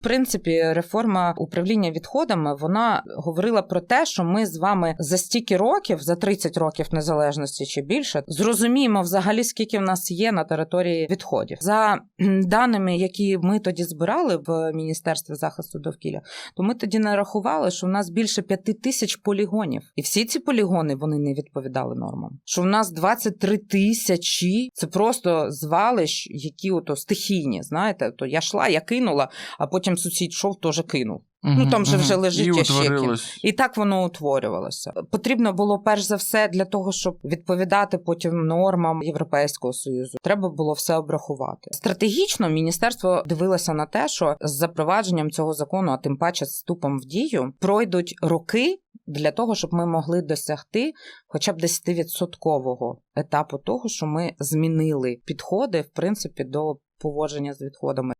В принципі, реформа управління відходами вона говорила про те, що ми з вами за стільки років, за 30 років незалежності чи більше, зрозуміємо взагалі, скільки в нас є на території відходів. За даними, які ми тоді збирали в Міністерстві захисту довкілля, то ми тоді нарахували, що в нас більше п'яти тисяч полігонів, і всі ці полігони вони не відповідали нормам. Що в нас 23 тисячі це просто звалищ, які ото стихійні. Знаєте, то я йшла, я кинула, а потім сусід йшов, теж кинув. Ну, там же вже лежить І ящики. І так воно утворювалося. Потрібно було перш за все для того, щоб відповідати потім нормам Європейського союзу. Треба було все обрахувати. Стратегічно міністерство дивилося на те, що з запровадженням цього закону, а тим паче з вступом в дію, пройдуть роки. Для того щоб ми могли досягти хоча б 10% етапу того, що ми змінили підходи в принципі до поводження з відходами.